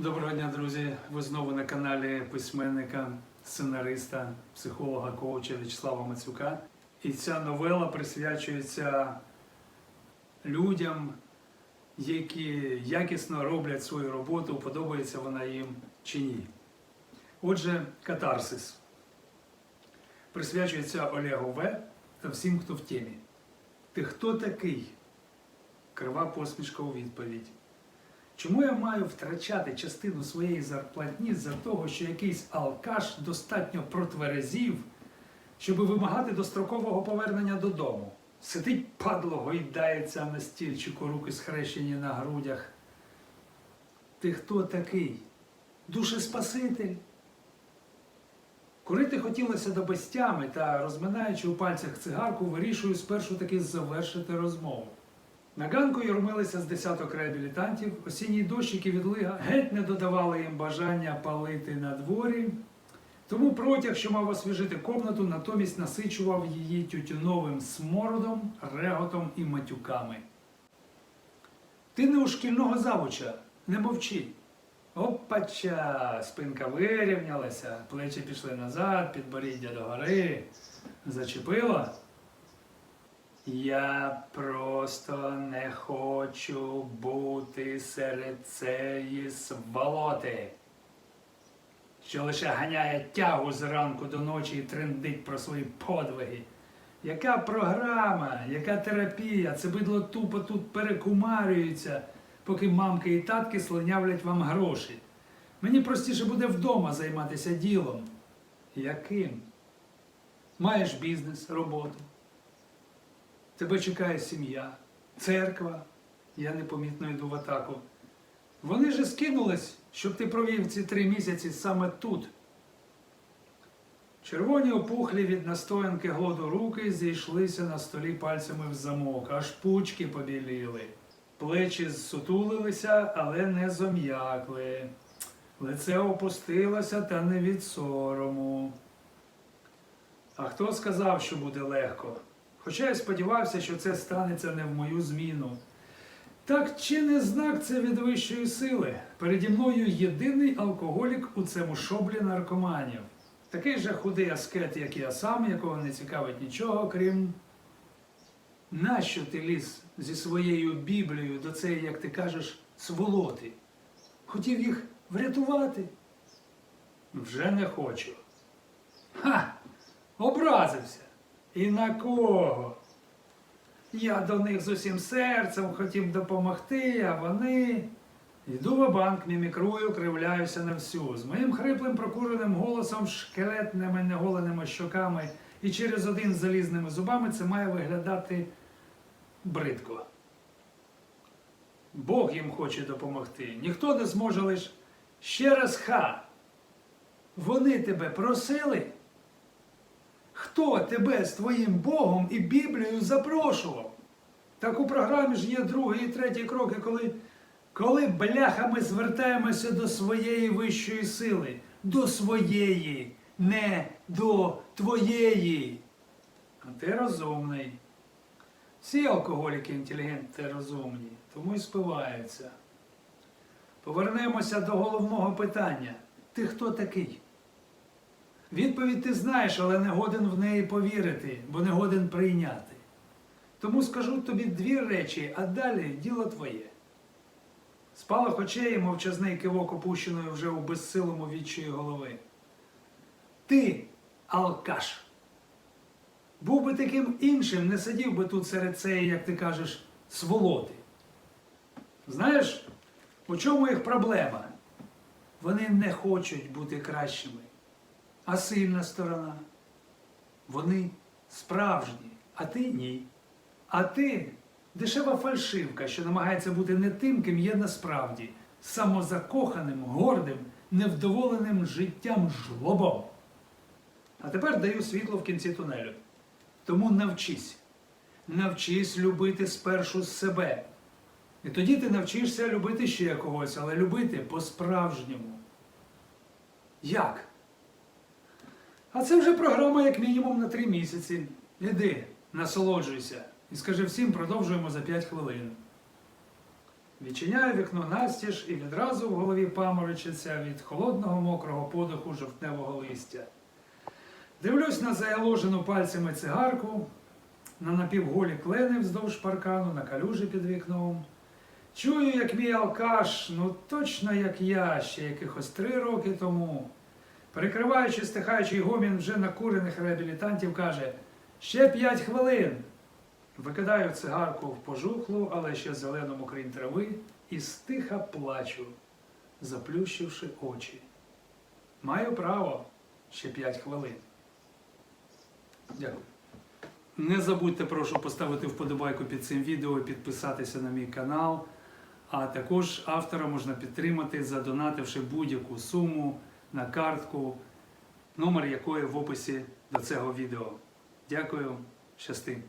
Доброго дня, друзі! Ви знову на каналі письменника, сценариста, психолога, коуча В'ячеслава Мацюка. І ця новела присвячується людям, які якісно роблять свою роботу, подобається вона їм чи ні. Отже, катарсис присвячується Олегу В. та всім, хто в темі. Ти хто такий? Крива посмішка у відповідь. Чому я маю втрачати частину своєї зарплатні за того, що якийсь алкаш достатньо протверезів, щоб вимагати дострокового повернення додому? Сидить падло, гойдається на стільчику, руки схрещені на грудях. Ти хто такий? Душеспаситель? Курити хотілося до безтями та, розминаючи у пальцях цигарку, вирішую спершу таки завершити розмову. На ганку юрмилися з десяток реабілітантів, осінній дощик і відлига геть не додавали їм бажання палити на дворі. Тому протяг, що мав освіжити комнату, натомість насичував її тютюновим смородом, реготом і матюками. Ти не у шкільного завуча, не мовчи. Опача, спинка вирівнялася, плечі пішли назад, підборіддя догори. Зачепила? Я просто не хочу бути серед цієї сволоти, що лише ганяє тягу зранку до ночі і трендить про свої подвиги. Яка програма, яка терапія? Це бидло тупо тут перекумарюється, поки мамки і татки слонявлять вам гроші. Мені простіше буде вдома займатися ділом. Яким? Маєш бізнес, роботу. Тебе чекає сім'я, церква. Я непомітно йду в атаку. Вони же скинулись, щоб ти провів ці три місяці саме тут. Червоні опухлі від настоянки голоду руки зійшлися на столі пальцями в замок, аж пучки побіліли. Плечі зсутулилися, але не зом'якли. Лице опустилося та не від сорому. А хто сказав, що буде легко? Хоча я сподівався, що це станеться не в мою зміну. Так чи не знак це від вищої сили? Переді мною єдиний алкоголік у цьому шоблі наркоманів. Такий же худий аскет, як я сам, якого не цікавить нічого, крім. Нащо ти ліз зі своєю Біблією до цієї, як ти кажеш, сволоти? Хотів їх врятувати? Вже не хочу. Ха! Образився. І на кого? Я до них з усім серцем хотів допомогти, а вони. Йду в банк, мімікрую, кривляюся на всю. З моїм хриплим прокуреним голосом, шкелетними неголеними щоками і через один з залізними зубами це має виглядати бридко. Бог їм хоче допомогти. Ніхто не зможе лиш ще раз ха. Вони тебе просили? Хто тебе з твоїм Богом і Біблією запрошував? Так у програмі ж є другий і третій кроки, коли, коли бляха ми звертаємося до своєї вищої сили, до своєї, не до твоєї. А ти розумний. Всі алкоголіки інтелігенти розумні, тому і спиваються. Повернемося до головного питання. Ти хто такий? Відповідь ти знаєш, але не годен в неї повірити, бо не годен прийняти. Тому скажу тобі дві речі, а далі діло твоє. Спалах очей мовчазний кивок опущеної вже у безсилому відчої голови. Ти алкаш. Був би таким іншим, не сидів би тут серед цієї, як ти кажеш, сволоти. Знаєш, у чому їх проблема? Вони не хочуть бути кращими. А сильна сторона. Вони справжні, а ти ні. А ти дешева фальшивка, що намагається бути не тим, ким є насправді, самозакоханим, гордим, невдоволеним життям жлобом. А тепер даю світло в кінці тунелю. Тому навчись. Навчись любити спершу себе. І тоді ти навчишся любити ще когось, але любити по-справжньому. Як? А це вже програма як мінімум на три місяці. Іди, насолоджуйся. І скажи всім, продовжуємо за 5 хвилин. Відчиняю вікно настіж і відразу в голові паморочиться від холодного мокрого подиху жовтневого листя. Дивлюсь на заяложену пальцями цигарку, на напівголі клени вздовж паркану, на калюжі під вікном. Чую, як мій алкаш, ну точно як я, ще якихось три роки тому. Перекриваючи стихаючий гомін вже накурених реабілітантів, каже: ще п'ять хвилин. Викидаю цигарку в пожухлу, але ще зелену мокрінь трави і стиха плачу, заплющивши очі. Маю право ще п'ять хвилин. Дякую. Не забудьте, прошу, поставити вподобайку під цим відео, підписатися на мій канал. А також автора можна підтримати, задонативши будь-яку суму на картку, номер якої в описі до цього відео. Дякую, щасти!